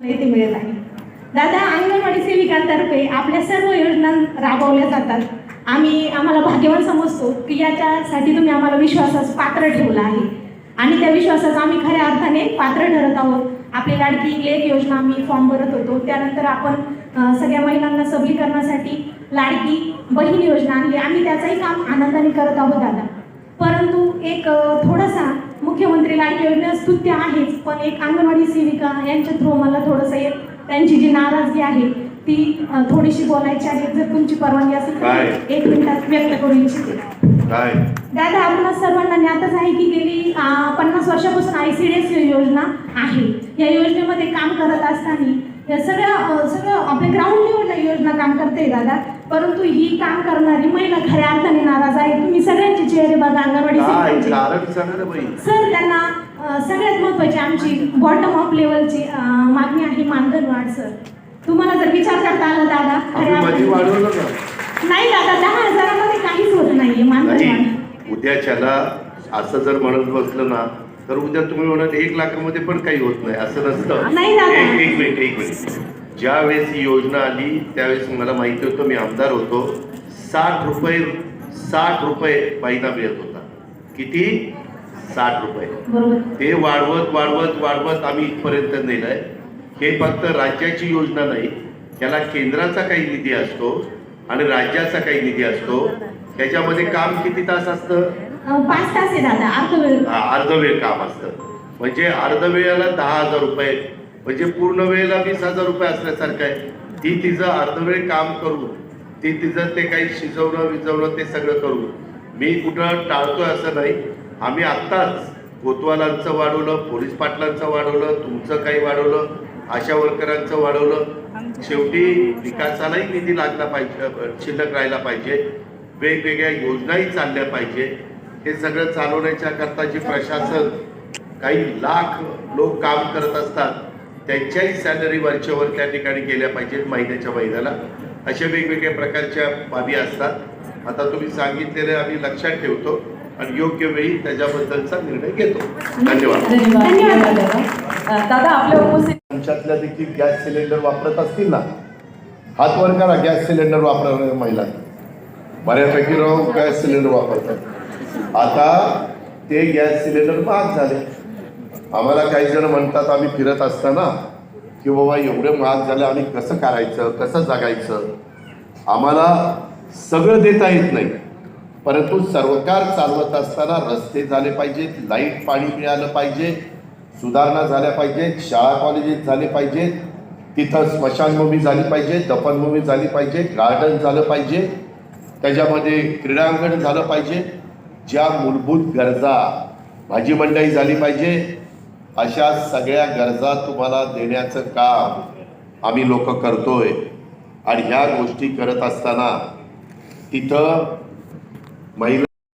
माहिती मिळत आहे दादा अंगणवाडी सेविकांतर्फे आपल्या सर्व योजना राबवल्या जातात. आम्ही आम्हाला भाग्यवान समजतो की याच्यासाठी तुम्ही आम्हाला विश्वासास पात्र ठेवला आहे. आणि त्या विश्वासाचा आम्ही खऱ्या अर्थाने पात्र ठरत आहोत. आपली लाडकी एक योजना आम्ही फॉर्म भरत होतो. त्यानंतर आपण सगळ्या महिलांना सबलीकरणासाठी लाडकी बहीण योजना आणली. आम्ही त्याचंही काम आनंदाने करत आहोत दादा. परंतु एक थोडासा मुख्यमंत्री लाडकी योजना स्तुत्य आहेच पण एक अंगणवाडी सेविका यांच्या थ्रू मला थोडंसं एक त्यांची जी नाराजगी आहे ती थोडीशी बोलायची आहे. जर तुमची परवानगी असेल? तर एक मिनिटात व्यक्त करू इच्छिते. दादा आपल्या सर्वांना ज्ञातच आहे की गेली पन्नास वर्षापासून आय सी डी एस योजना आहे. या योजनेमध्ये काम करत असताना या सगळ्या सगळं आपल्या ग्राउंड लेवलला योजना काम करते दादा. परंतु ही काम करणारी महिला खऱ्या अर्थाने नाराज आहे तुम्ही सगळ्यांचे चेहरे बघा अंगणवाडी सर त्यांना सगळ्यात महत्वाची आमची बॉटम ऑफ लेवलची मागणी आहे मानधन वाढ सर. तुम्हाला जर विचार करता आला दादा खऱ्या नाही दादा दहा हजारामध्ये काहीच होत नाहीये मानधन वाढ. नाही उद्याच्याला असं जर म्हणत बसलं ना तर उद्या तुम्ही म्हणाल एक लाखामध्ये पण काही होत नाही असं नसतं. एक एक मिनिट एक मिनिट. ज्या वेळेस ही योजना आली त्यावेळेस मला माहिती होतं मी आमदार होतो. साठ रुपये साठ रुपये महिना मिळत होता. किती? साठ रुपये. ते वाढवत वाढवत वाढवत आम्ही इथपर्यंत नेलंय. हे फक्त राज्याची योजना नाही त्याला केंद्राचा काही निधी असतो आणि राज्याचा काही निधी असतो. त्याच्यामध्ये काम किती तास असतं? पाच तास आहे दादा अर्ध वेळ हा, अर्धवेळ काम असतं. म्हणजे अर्ध वेळेला दहा हजार रुपये म्हणजे पूर्ण वेळेला वीस हजार रुपये असल्यासारखं आहे. ती तिचं अर्धवेळ काम करून ती तिचं ते काही शिजवणं विजवणं ते सगळं करू मी कुठं टाळतोय असं नाही. आम्ही आत्ताच कोतवालांचं वाढवलं पोलीस पाटलांचं वाढवलं तुमचं काही वाढवलं आशा वर्करांचं वाढवलं. शेवटी विकासालाही निधी लागला पाहिजे शिल्लक राहिला पाहिजे. वेगवेगळ्या योजनाही चालल्या पाहिजे. हे सगळं चालवण्याच्या करता जे प्रशासन काही लाख लोक काम करत असतात त्यांच्याही सॅलरी वरच्यावर त्या ठिकाणी गेल्या पाहिजेत महिन्याच्या महिन्याला. अशा वेगवेगळ्या प्रकारच्या बाबी असतात. आता तुम्ही सांगितलेले आम्ही लक्षात ठेवतो आणि योग्य वेळी त्याच्याबद्दलचा निर्णय घेतो. धन्यवाद. धन्यवाद. अ, दादा आपल्या उपस्थित आमच्यातल्या देखील गॅस सिलेंडर वापरत असतील ना? हात वर करा गॅस सिलेंडर वापरणाऱ्या महिला. बऱ्यापैकी राहून गॅस सिलेंडर वापरतात. आता ते गॅस सिलेंडर महाग झाले. आम्हाला काही जण म्हणतात आम्ही फिरत असताना की बाबा एवढे महाग झाले आम्ही कसं करायचं कसं जगायचं? आम्हाला सगळं देता येत नाही. परंतु सरकार चालवत असताना रस्ते झाले पाहिजेत लाइट पाणी मिळालं पाहिजे सुधारणा झाल्या पाहिजेत शाळा कॉलेजेस झाले पाहिजेत तिथं स्मशानभूमी झाली पाहिजे दफनभूमी झाली पाहिजे गार्डन झालं पाहिजे त्याच्यामध्ये क्रीडांगण झालं पाहिजे ज्या मूलभूत गरजा भाजी मंडई झाली पाहिजे अशा सगळ्या गरजा तुम्हाला देण्याचं काम आम्ही लोक करतोय. आणि ह्या गोष्टी करत असताना तिथं महिला